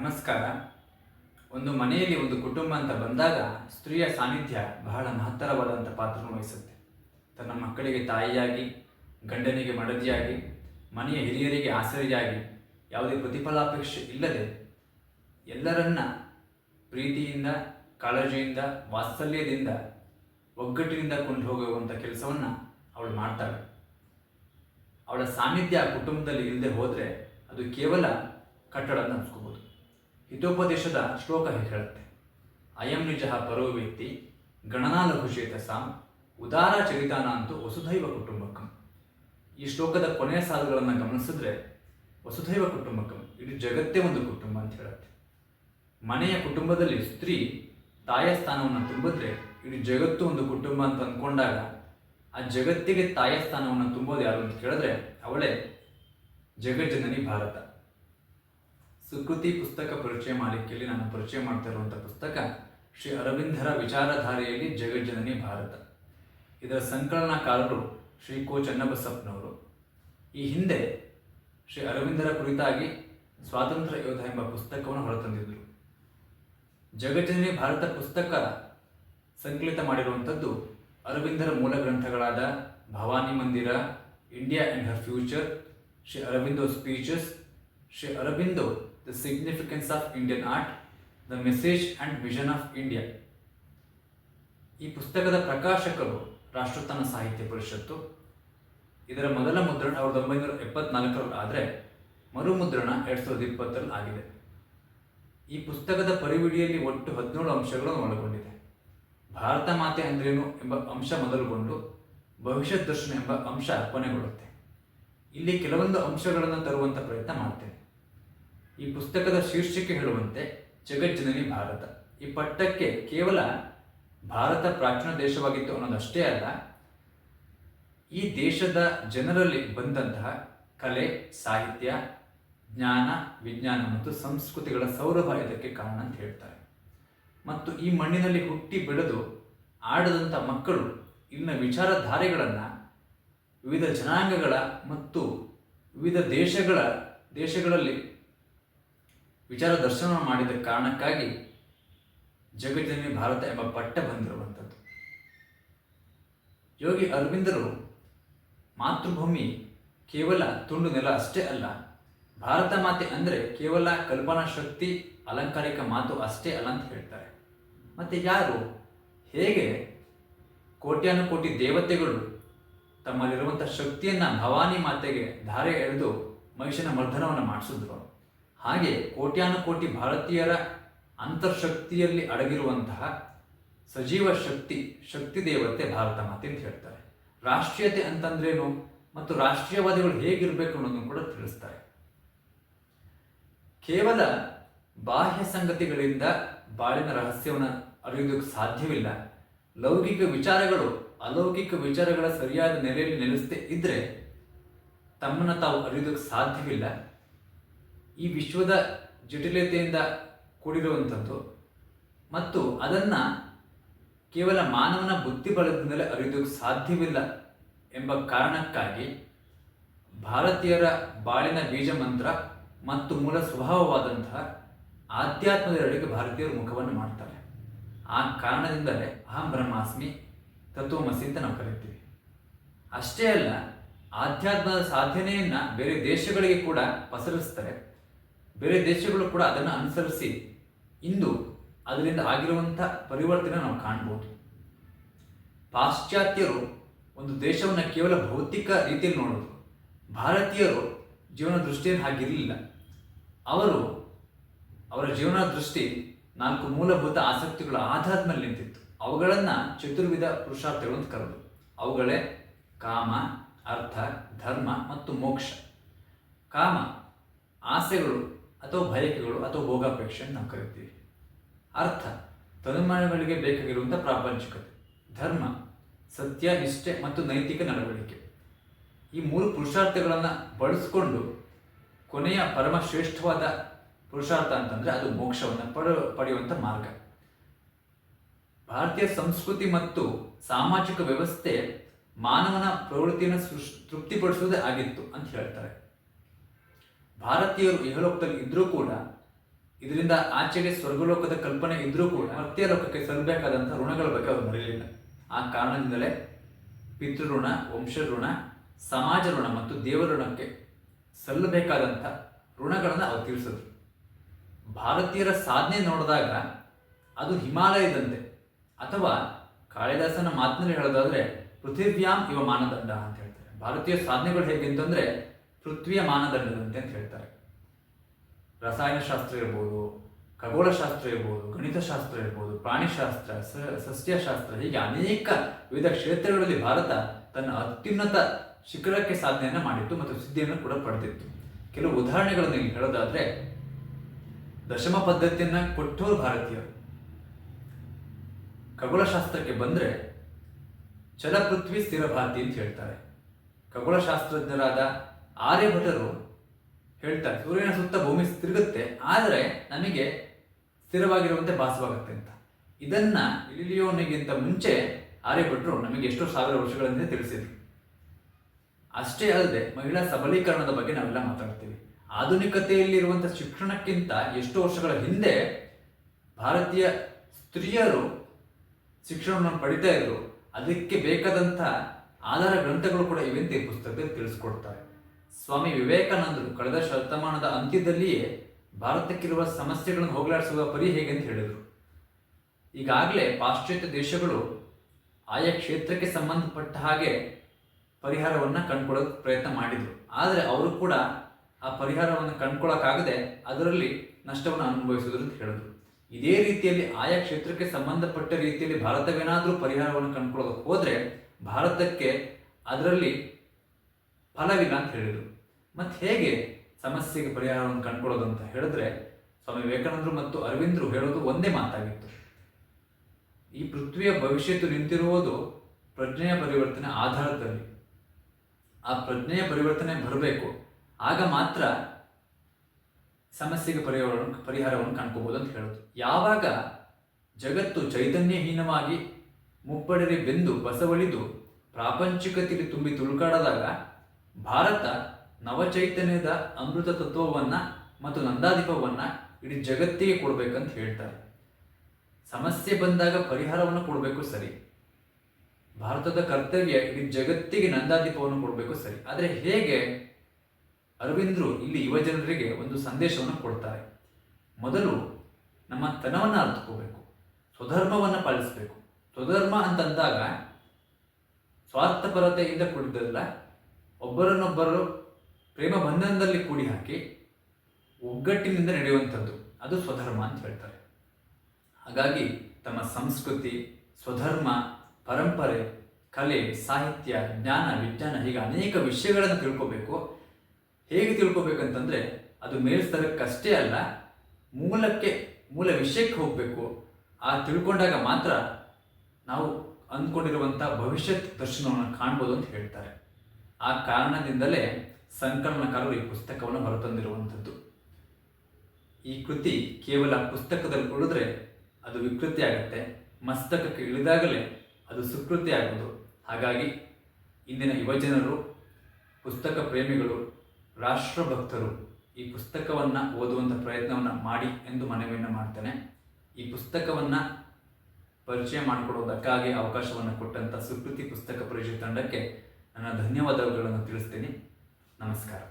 ನಮಸ್ಕಾರ. ಒಂದು ಮನೆಯಲ್ಲಿ ಒಂದು ಕುಟುಂಬ ಅಂತ ಬಂದಾಗ ಸ್ತ್ರೀಯ ಸಾನ್ನಿಧ್ಯ ಬಹಳ ಮಹತ್ತರವಾದಂಥ ಪಾತ್ರವನ್ನು ವಹಿಸುತ್ತೆ. ತನ್ನ ಮಕ್ಕಳಿಗೆ ತಾಯಿಯಾಗಿ, ಗಂಡನಿಗೆ ಮಡದಿಯಾಗಿ, ಮನೆಯ ಹಿರಿಯರಿಗೆ ಆಸರೆಯಾಗಿ ಯಾವುದೇ ಪ್ರತಿಫಲಾಪೇಕ್ಷೆ ಇಲ್ಲದೆ ಎಲ್ಲರನ್ನ ಪ್ರೀತಿಯಿಂದ, ಕಾಳಜಿಯಿಂದ, ವಾತ್ಸಲ್ಯದಿಂದ ಒಗ್ಗಟ್ಟಿನಿಂದ ಕೊಂಡು ಹೋಗುವಂಥ ಕೆಲಸವನ್ನು ಅವಳು ಮಾಡ್ತಾಳೆ. ಅವಳ ಸಾನ್ನಿಧ್ಯ ಕುಟುಂಬದಲ್ಲಿ ಇಲ್ಲದೆ ಹೋದರೆ ಅದು ಕೇವಲ ಕಟ್ಟಡ ಅಂತ ಅನ್ಸ್ಕೋಬೋದು ಹಿತೋಪದೇಶದ ಶ್ಲೋಕ ಹೇಳುತ್ತೆ ಅಯಂ ನಿಜ ಪರೋ ವ್ಯಕ್ತಿ ಗಣನಾ ಲಘುಚೇತ ಸಾಂ ಉದಾರ ಚರಿತಾನ ಅಂತೂ ವಸುಧೈವ ಕುಟುಂಬಕಂ. ಈ ಶ್ಲೋಕದ ಕೊನೆಯ ಸಾಲುಗಳನ್ನು ಗಮನಿಸಿದ್ರೆ ವಸುಧೈವ ಕುಟುಂಬಕಂ ಇಡೀ ಜಗತ್ತೇ ಒಂದು ಕುಟುಂಬ ಅಂತ ಹೇಳುತ್ತೆ. ಮನೆಯ ಕುಟುಂಬದಲ್ಲಿ ಸ್ತ್ರೀ ತಾಯ ಸ್ಥಾನವನ್ನು ತುಂಬಿದ್ರೆ ಇಡೀ ಜಗತ್ತು ಒಂದು ಕುಟುಂಬ ಅಂತ ಅಂದ್ಕೊಂಡಾಗ ಆ ಜಗತ್ತಿಗೆ ತಾಯ ಸ್ಥಾನವನ್ನು ತುಂಬೋದು ಯಾರು ಅಂತ ಕೇಳಿದ್ರೆ ಅವಳೇ ಜಗಜ್ಜನನಿ ಭಾರತ. ಸುಕೃತಿ ಪುಸ್ತಕ ಪರಿಚಯ ಮಾಲಿಕೆಯಲ್ಲಿ ನಾನು ಪರಿಚಯ ಮಾಡ್ತಾ ಇರುವಂಥ ಪುಸ್ತಕ ಶ್ರೀ ಅರವಿಂದರ ವಿಚಾರಧಾರೆಯಲ್ಲಿ ಜಗಜ್ಜನನಿ ಭಾರತ. ಇದರ ಸಂಕಲನಕಾರರು ಶ್ರೀ ಕೋ ಚನ್ನಬಸಪ್ಪನವರು. ಈ ಹಿಂದೆ ಶ್ರೀ ಅರವಿಂದರ ಕುರಿತಾಗಿ ಸ್ವಾತಂತ್ರ್ಯ ಯೋಧ ಎಂಬ ಪುಸ್ತಕವನ್ನು ಹೊರತಂದಿದ್ದರು ಜಗಜ್ಜನನಿ ಭಾರತ ಪುಸ್ತಕ ಸಂಕಲಿತ ಮಾಡಿರುವಂಥದ್ದು ಅರವಿಂದರ ಮೂಲ ಗ್ರಂಥಗಳಾದ Bhavani Mandir, India and her future, Shri Aurobindo speeches Shri Aurobindo, The Significance of Indian art the message and vision of India ಈ ಪುಸ್ತಕದ ಪ್ರಕಾಶಕರು ರಾಷ್ಟ್ರೋತ್ಥಾನ ಸಾಹಿತ್ಯ ಪರಿಷತ್ತು. ಇದರ ಮೊದಲ ಮುದ್ರಣ ಸಾವಿರದ ಒಂಬೈನೂರ ಎಪ್ಪತ್ನಾಲ್ಕರಲ್ಲಿ ಆದರೆ ಮರುಮುದ್ರಣ ಎರಡು ಸಾವಿರದ ಇಪ್ಪತ್ತರಲ್ಲಿ ಆಗಿದೆ. ಈ ಪುಸ್ತಕದ ಪರಿವಿಡಿಯಲ್ಲಿ ಒಟ್ಟು ಹದಿನೇಳು ಅಂಶಗಳನ್ನು ಒಳಗೊಂಡಿದೆ. ಭಾರತ ಮಾತೆ ಅಂದ್ರೇನು ಎಂಬ ಅಂಶ ಮೊದಲುಗೊಂಡು ಭವಿಷ್ಯ ದರ್ಶನ ಎಂಬ ಅಂಶ ಕೊನೆಗೊಳ್ಳುತ್ತೆ. ಇಲ್ಲಿ ಕೆಲವೊಂದು ಅಂಶಗಳನ್ನು ತರುವಂತ ಪ್ರಯತ್ನ ಮಾಡ್ತೇನೆ. ಈ ಪುಸ್ತಕದ ಶೀರ್ಷಿಕೆ ಹೇಳುವಂತೆ ಜಗಜ್ಜನನಿ ಭಾರತ. ಈ ಪಟ್ಟಕ್ಕೆ ಕೇವಲ ಭಾರತ ಪ್ರಾಚೀನ ದೇಶವಾಗಿತ್ತು ಅನ್ನೋದಷ್ಟೇ ಅಲ್ಲ, ಈ ದೇಶದ ಜನರಲ್ಲಿ ಬಂದಂತಹ ಕಲೆ, ಸಾಹಿತ್ಯ, ಜ್ಞಾನ, ವಿಜ್ಞಾನ ಮತ್ತು ಸಂಸ್ಕೃತಿಗಳ ಸೌರಭ ಇದಕ್ಕೆ ಕಾರಣ ಅಂತ ಹೇಳ್ತಾರೆ. ಮತ್ತು ಈ ಮಣ್ಣಿನಲ್ಲಿ ಹುಟ್ಟಿ ಬೆಳೆದು ಆಡದಂಥ ಮಕ್ಕಳು ಇಲ್ಲಿನ ವಿಚಾರಧಾರೆಗಳನ್ನು ವಿವಿಧ ಜನಾಂಗಗಳ ಮತ್ತು ವಿವಿಧ ದೇಶಗಳ, ದೇಶಗಳಲ್ಲಿ ವಿಚಾರ ದರ್ಶನ ಮಾಡಿದ ಕಾರಣಕ್ಕಾಗಿ ಜಗತ್ತಿನಲ್ಲಿ ಭಾರತ ಎಂಬ ಪಟ್ಟ ಬಂದಿರುವಂಥದ್ದು. ಯೋಗಿ ಅರವಿಂದರು ಮಾತೃಭೂಮಿ ಕೇವಲ ತುಂಡು ನೆಲ ಅಷ್ಟೇ ಅಲ್ಲ, ಭಾರತ ಮಾತೆ ಅಂದರೆ ಕೇವಲ ಕಲ್ಪನಾ ಶಕ್ತಿ, ಅಲಂಕಾರಿಕ ಮಾತು ಅಷ್ಟೇ ಅಲ್ಲ ಅಂತ ಹೇಳ್ತಾರೆ. ಮತ್ತೆ ಯಾರು? ಹೇಗೆ? ಕೋಟ್ಯಾನುಕೋಟಿ ದೇವತೆಗಳು ತಮ್ಮಲ್ಲಿರುವಂಥ ಶಕ್ತಿಯನ್ನ ಭವಾನಿ ಮಾತೆಗೆ ಧಾರೆ ಎಳೆದು ಮಹಿಷನ ಮರ್ದನವನ್ನು ಮಾಡಿಸಿದ್ರು. ಹಾಗೆ ಕೋಟ್ಯಾನುಕೋಟಿ ಭಾರತೀಯರ ಅಂತರ್ಶಕ್ತಿಯಲ್ಲಿ ಅಡಗಿರುವಂತಹ ಸಜೀವ ಶಕ್ತಿ ಶಕ್ತಿ ದೇವತೆ ಭಾರತ ಮಾತೆ ಅಂತ ಹೇಳ್ತಾರೆ. ರಾಷ್ಟ್ರೀಯತೆ ಅಂತಂದ್ರೇನು ಮತ್ತು ರಾಷ್ಟ್ರೀಯವಾದಿಗಳು ಹೇಗಿರಬೇಕು ಅನ್ನೋದನ್ನು ಕೂಡ ತಿಳಿಸ್ತಾರೆ. ಕೇವಲ ಬಾಹ್ಯ ಸಂಗತಿಗಳಿಂದ ಬಾಳಿನ ರಹಸ್ಯವನ್ನು ಅರಿಯೋದಕ್ಕೆ ಸಾಧ್ಯವಿಲ್ಲ. ಲೌಕಿಕ ವಿಚಾರಗಳು ಅಲೌಕಿಕ ವಿಚಾರಗಳ ಸರಿಯಾದ ನೆಲೆಯಲ್ಲಿ ನೆಲೆಸದೇ ಇದ್ರೆ ತಮ್ಮನ್ನು ತಾವು ಅರಿಯೋದಕ್ಕೆ ಸಾಧ್ಯವಿಲ್ಲ. ಈ ವಿಶ್ವದ ಜಟಿಲತೆಯಿಂದ ಕೂಡಿರುವಂಥದ್ದು ಮತ್ತು ಅದನ್ನ ಕೇವಲ ಮಾನವನ ಬುದ್ಧಿ ಮೇಲೆ ಅರಿಯೋದಕ್ಕೆ ಸಾಧ್ಯವಿಲ್ಲ ಎಂಬ ಕಾರಣಕ್ಕಾಗಿ ಭಾರತೀಯರ ಬಾಳಿನ ಬೀಜ ಮಂತ್ರ ಮತ್ತು ಮೂಲ ಸ್ವಭಾವವಾದಂತಹ ಆಧ್ಯಾತ್ಮದ ಎಡೆಗೆ ಭಾರತೀಯರು ಮುಖವನ್ನು ಮಾಡ್ತಾರೆ. ಆ ಕಾರಣದಿಂದಲೇ ಅಹಂ ಬ್ರಹ್ಮಾಸ್ಮಿ ತತ್ವಮಸಿ ಅಂತ ನಾವು ಕರಿತೀವಿ. ಅಷ್ಟೇ ಅಲ್ಲ, ಆಧ್ಯಾತ್ಮದ ಸಾಧನೆಯನ್ನ ಬೇರೆ ದೇಶಗಳಿಗೆ ಕೂಡ ಪಸರಿಸ್ತಾರೆ. ಬೇರೆ ದೇಶಗಳು ಕೂಡ ಅದನ್ನು ಅನುಸರಿಸಿ ಇಂದು ಅದರಿಂದ ಆಗಿರುವಂಥ ಪರಿವರ್ತನೆ ನಾವು ಕಾಣ್ಬೋದು. ಪಾಶ್ಚಾತ್ಯರು ಒಂದು ದೇಶವನ್ನು ಕೇವಲ ಭೌತಿಕ ರೀತಿಯಲ್ಲಿ ನೋಡೋದು. ಭಾರತೀಯರು ಜೀವನ ದೃಷ್ಟಿಯನ್ನು ಹಾಗಿರಲಿಲ್ಲ. ಅವರು ಅವರ ಜೀವನ ದೃಷ್ಟಿ ನಾಲ್ಕು ಮೂಲಭೂತ ಆಸಕ್ತಿಗಳ ಆಧಾರದ ಮೇಲೆ ನಿಂತಿತ್ತು. ಅವುಗಳನ್ನು ಚತುರ್ವಿಧ ಪುರುಷಾರ್ಥಗಳು ಅಂತ ಕರೆದು. ಅವುಗಳೇ ಕಾಮ, ಅರ್ಥ, ಧರ್ಮ ಮತ್ತು ಮೋಕ್ಷ. ಕಾಮ, ಆಸೆಗಳು ಅಥವಾ ಬಯಕೆಗಳು ಅಥವಾ ಭೋಗಾಪೇಕ್ಷೆ ನಾವು ಕರಿತೀವಿ. ಅರ್ಥ, ತನುಮಾನಗಳಿಗೆ ಬೇಕಾಗಿರುವಂಥ ಪ್ರಾಪಂಚಿಕತೆ. ಧರ್ಮ, ಸತ್ಯ, ನಿಷ್ಠೆ ಮತ್ತು ನೈತಿಕ ನಡವಳಿಕೆ. ಈ ಮೂರು ಪುರುಷಾರ್ಥಗಳನ್ನು ಬಳಸಿಕೊಂಡು ಕೊನೆಯ ಪರಮ ಶ್ರೇಷ್ಠವಾದ ಪುರುಷಾರ್ಥ ಅಂತಂದ್ರೆ ಅದು ಮೋಕ್ಷವನ್ನು ಪಡ ಪಡೆಯುವಂಥ ಮಾರ್ಗ. ಭಾರತೀಯ ಸಂಸ್ಕೃತಿ ಮತ್ತು ಸಾಮಾಜಿಕ ವ್ಯವಸ್ಥೆ ಮಾನವನ ಪ್ರವೃತ್ತಿಯನ್ನು ಸೃಷ್, ತೃಪ್ತಿಪಡಿಸುವುದೇ ಆಗಿತ್ತು ಅಂತ ಹೇಳ್ತಾರೆ. ಭಾರತೀಯರು ಇಹಲೋಕದಲ್ಲಿ ಇದ್ರೂ ಕೂಡ, ಇದರಿಂದ ಆಚೆಗೆ ಸ್ವರ್ಗಲೋಕದ ಕಲ್ಪನೆ ಇದ್ರೂ ಕೂಡ ಮರ್ತ್ಯ ಲೋಕಕ್ಕೆ ಸಲ್ಲಬೇಕಾದಂಥ ಋಣಗಳ ಬಗ್ಗೆ ಅವರು ಮರೆಯಲಿಲ್ಲ ಆ ಕಾರಣದಿಂದಲೇ ಪಿತೃಋಣ, ವಂಶಋಣ ಸಮಾಜ ಋಣ ಮತ್ತು ದೇವರಋಣಕ್ಕೆ ಸಲ್ಲಬೇಕಾದಂಥ ಋಣಗಳನ್ನು ಅವರು ತೀರಿಸಿದ್ರು. ಭಾರತೀಯರ ಸಾಧನೆ ನೋಡಿದಾಗ ಅದು ಹಿಮಾಲಯದಂತೆ ಅಥವಾ ಕಾಳಿದಾಸನ ಮಾತಿನಲ್ಲಿ ಹೇಳೋದಾದ್ರೆ, ಪೃಥಿವ್ಯಾಂ ಇವ ಮಾನದಂಡ ಅಂತ ಹೇಳ್ತಾರೆ. ಭಾರತೀಯ ಸಾಧನೆಗಳು ಹೇಗೆ ಅಂತಂದ್ರೆ, ಪೃಥ್ವಿಯ ಮಾನದಂಡದಂತೆ ಅಂತ ಹೇಳ್ತಾರೆ. ರಸಾಯನಶಾಸ್ತ್ರ ಇರ್ಬೋದು, ಖಗೋಳಶಾಸ್ತ್ರ ಇರ್ಬೋದು, ಗಣಿತಶಾಸ್ತ್ರ ಇರ್ಬೋದು, ಪ್ರಾಣಿಶಾಸ್ತ್ರ, ಸ- ಸಸ್ಯಶಾಸ್ತ್ರ, ಹೀಗೆ ಅನೇಕ ವಿವಿಧ ಕ್ಷೇತ್ರಗಳಲ್ಲಿ ಭಾರತ ತನ್ನ ಅತ್ಯುನ್ನತ ಶಿಖರಕ್ಕೆ ಸಾಧನೆಯನ್ನು ಮಾಡಿತ್ತು ಮತ್ತು ಸಿದ್ಧಿಯನ್ನು ಕೂಡ ಪಡೆದಿತ್ತು. ಕೆಲವು ಉದಾಹರಣೆಗಳನ್ನು ಹೇಳೋದಾದ್ರೆ, ದಶಮ ಪದ್ಧತಿಯನ್ನು ಕೊಟ್ಟವರು ಭಾರತೀಯರು. ಖಗೋಳಶಾಸ್ತ್ರಕ್ಕೆ ಬಂದ್ರೆ ಸ್ಥಿರ ಸ್ಥಿರಭಾತಿ ಅಂತ ಹೇಳ್ತಾರೆ. ಖಗೋಳಶಾಸ್ತ್ರಜ್ಞರಾದ ಆರ್ಯಭಟರು ಹೇಳ್ತಾರೆ, ಸೂರ್ಯನ ಸುತ್ತ ಭೂಮಿ ತಿರುಗುತ್ತೆ, ಆದರೆ ನಮಗೆ ಸ್ಥಿರವಾಗಿರುವಂತೆ ಭಾಸವಾಗುತ್ತೆ ಅಂತ. ಇದನ್ನ ಇಲಿಯೋನಿಗಿಂತ ಮುಂಚೆ ಆರ್ಯಭಟರು ನಮಗೆ ಎಷ್ಟೋ ಸಾವಿರ ವರ್ಷಗಳಿಂದ ತಿಳಿಸಿದ್ರು. ಅಷ್ಟೇ ಅಲ್ಲದೆ ಮಹಿಳಾ ಸಬಲೀಕರಣದ ಬಗ್ಗೆ ನಾವೆಲ್ಲ ಮಾತಾಡ್ತೀವಿ. ಆಧುನಿಕತೆಯಲ್ಲಿರುವಂಥ ಶಿಕ್ಷಣಕ್ಕಿಂತ ಎಷ್ಟೋ ವರ್ಷಗಳ ಹಿಂದೆ ಭಾರತೀಯ ಸ್ತ್ರೀಯರು ಶಿಕ್ಷಣವನ್ನು ಪಡಿತಾ ಇದ್ರು, ಅದಕ್ಕೆ ಬೇಕಾದಂಥ ಆಧಾರ ಗ್ರಂಥಗಳು ಕೂಡ ಇವೆ ಅಂತ ಈ ಪುಸ್ತಕದಲ್ಲಿ ತಿಳಿಸ್ಕೊಡ್ತಾರೆ. ಸ್ವಾಮಿ ವಿವೇಕಾನಂದರು ಕಳೆದ ಶತಮಾನದ ಅಂತ್ಯದಲ್ಲಿಯೇ ಭಾರತಕ್ಕಿರುವ ಸಮಸ್ಯೆಗಳನ್ನು ಹೋಗಲಾಡಿಸುವ ಪರಿ ಹೇಗೆ ಅಂತ ಹೇಳಿದರು. ಈಗಾಗಲೇ ಪಾಶ್ಚಾತ್ಯ ದೇಶಗಳು ಆಯಾ ಕ್ಷೇತ್ರಕ್ಕೆ ಸಂಬಂಧಪಟ್ಟ ಹಾಗೆ ಪರಿಹಾರವನ್ನು ಕಂಡುಕೊಳ್ಳೋಕೆ ಪ್ರಯತ್ನ ಮಾಡಿದರು. ಆದರೆ ಅವರು ಕೂಡ ಆ ಪರಿಹಾರವನ್ನು ಕಂಡುಕೊಳ್ಳೋಕ್ಕಾಗದೆ ಅದರಲ್ಲಿ ನಷ್ಟವನ್ನು ಅನುಭವಿಸಿದ್ರು ಅಂತ ಹೇಳಿದ್ರು. ಇದೇ ರೀತಿಯಲ್ಲಿ ಆಯಾ ಕ್ಷೇತ್ರಕ್ಕೆ ಸಂಬಂಧಪಟ್ಟ ರೀತಿಯಲ್ಲಿ ಭಾರತವೇನಾದರೂ ಪರಿಹಾರವನ್ನು ಕಂಡುಕೊಳ್ಳೋದಕ್ಕೆ ಹೋದರೆ ಭಾರತಕ್ಕೆ ಅದರಲ್ಲಿ ಫಲವಿಲ್ಲ ಅಂತ ಹೇಳಿದರು. ಮತ್ತು ಹೇಗೆ ಸಮಸ್ಯೆಗೆ ಪರಿಹಾರವನ್ನು ಕಂಡುಕೊಳ್ಳೋದು ಅಂತ ಹೇಳಿದ್ರೆ ಸ್ವಾಮಿ ವಿವೇಕಾನಂದರು ಮತ್ತು ಅರವಿಂದರು ಹೇಳೋದು ಒಂದೇ ಮಾತಾಗಿತ್ತು. ಈ ಪೃಥ್ವಿಯ ಭವಿಷ್ಯತ್ತು ನಿಂತಿರುವುದು ಪ್ರಜ್ಞೆಯ ಪರಿವರ್ತನೆ ಆಧಾರದಲ್ಲಿ. ಆ ಪ್ರಜ್ಞೆಯ ಪರಿವರ್ತನೆ ಬರಬೇಕು. ಆಗ ಮಾತ್ರ ಸಮಸ್ಯೆಗೆ ಪರಿಹಾರವನ್ನು ಪರಿಹಾರವನ್ನು ಕಂಡ್ಕೋಬಹುದು ಅಂತ ಹೇಳೋದು. ಯಾವಾಗ ಜಗತ್ತು ಚೈತನ್ಯಹೀನವಾಗಿ ಮುಪ್ಪಡರೆ ಬೆಂದು ಬಸವಳಿದು ಪ್ರಾಪಂಚಿಕತೆಗೆ ತುಂಬಿ ತುಳುಕಾಡದಾಗ ಭಾರತ ನವಚೈತನ್ಯದ ಅಮೃತ ತತ್ವವನ್ನ ಮತ್ತು ನಂದಾದೀಪವನ್ನ ಇಡೀ ಜಗತ್ತಿಗೆ ಕೊಡಬೇಕಂತ ಹೇಳ್ತಾರೆ. ಸಮಸ್ಯೆ ಬಂದಾಗ ಪರಿಹಾರವನ್ನು ಕೊಡಬೇಕು ಸರಿ. ಭಾರತದ ಕರ್ತವ್ಯ ಇಡೀ ಜಗತ್ತಿಗೆ ನಂದಾದೀಪವನ್ನು ಕೊಡಬೇಕು ಸರಿ. ಆದರೆ ಹೇಗೆ ಅರವಿಂದ್ರು ಇಲ್ಲಿ ಯುವಜನರಿಗೆ ಒಂದು ಸಂದೇಶವನ್ನು ಕೊಡ್ತಾರೆ. ಮೊದಲು ನಮ್ಮ ತನವನ್ನು ಅರ್ಥಕೋಬೇಕು ಸ್ವಧರ್ಮವನ್ನು ಪಾಲಿಸಬೇಕು. ಸ್ವಧರ್ಮ ಅಂತಂದಾಗ ಸ್ವಾರ್ಥಪರತೆಯಿಂದ ಕೂಡಿದ್ದಲ್ಲ, ಒಬ್ಬರನ್ನೊಬ್ಬರು ಪ್ರೇಮ ಬಂಧನದಲ್ಲಿ ಕೂಡಿ ಹಾಕಿ ಒಗ್ಗಟ್ಟಿನಿಂದ ನಡೆಯುವಂಥದ್ದು, ಅದು ಸ್ವಧರ್ಮ ಅಂತ ಹೇಳ್ತಾರೆ. ಹಾಗಾಗಿ ತಮ್ಮ ಸಂಸ್ಕೃತಿ, ಸ್ವಧರ್ಮ, ಪರಂಪರೆ, ಕಲೆ, ಸಾಹಿತ್ಯ, ಜ್ಞಾನ, ವಿಜ್ಞಾನ, ಹೀಗೆ ಅನೇಕ ವಿಷಯಗಳನ್ನು ತಿಳ್ಕೋಬೇಕು. ಹೇಗೆ ತಿಳ್ಕೊಬೇಕಂತಂದ್ರೆ ಅದು ಮೇಲ್ಸ್ತರಕ್ಕಷ್ಟೇ ಅಲ್ಲ, ಮೂಲಕ್ಕೆ, ಮೂಲ ವಿಷಯಕ್ಕೆ ಹೋಗಬೇಕು. ಆ ತಿಳ್ಕೊಂಡಾಗ ಮಾತ್ರ ನಾವು ಅಂದ್ಕೊಂಡಿರುವಂಥ ಭವಿಷ್ಯತ್ ದರ್ಶನವನ್ನು ಕಾಣ್ಬೋದು ಅಂತ ಹೇಳ್ತಾರೆ. ಆ ಕಾರಣದಿಂದಲೇ ಸಂಕಲನಕಾರರು ಈ ಪುಸ್ತಕವನ್ನು ಹೊರತಂದಿರುವಂಥದ್ದು. ಈ ಕೃತಿ ಕೇವಲ ಪುಸ್ತಕದಲ್ಲಿ ಉಳಿದ್ರೆ ಅದು ವಿಕೃತಿ ಆಗುತ್ತೆ. ಮಸ್ತಕಕ್ಕೆ ಇಳಿದಾಗಲೇ ಅದು ಸುಕೃತಿ ಆಗೋದು. ಹಾಗಾಗಿ ಇಂದಿನ ಯುವಜನರು, ಪುಸ್ತಕ ಪ್ರೇಮಿಗಳು ರಾಷ್ಟ್ರಭಕ್ತರು ಈ ಪುಸ್ತಕವನ್ನು ಓದುವಂಥ ಪ್ರಯತ್ನವನ್ನು ಮಾಡಿ ಎಂದು ಮನವಿಯನ್ನು ಮಾಡ್ತೇನೆ. ಈ ಪುಸ್ತಕವನ್ನು ಪರಿಚಯ ಮಾಡಿಕೊಡೋದಕ್ಕಾಗಿ ಅವಕಾಶವನ್ನು ಕೊಟ್ಟಂಥ ಸುಕೃತಿ ಪುಸ್ತಕ ಪರಿಷತ್ ತಂಡಕ್ಕೆ ನನ್ನ ಧನ್ಯವಾದಗಳನ್ನು ತಿಳಿಸ್ತೀನಿ. ನಮಸ್ಕಾರ.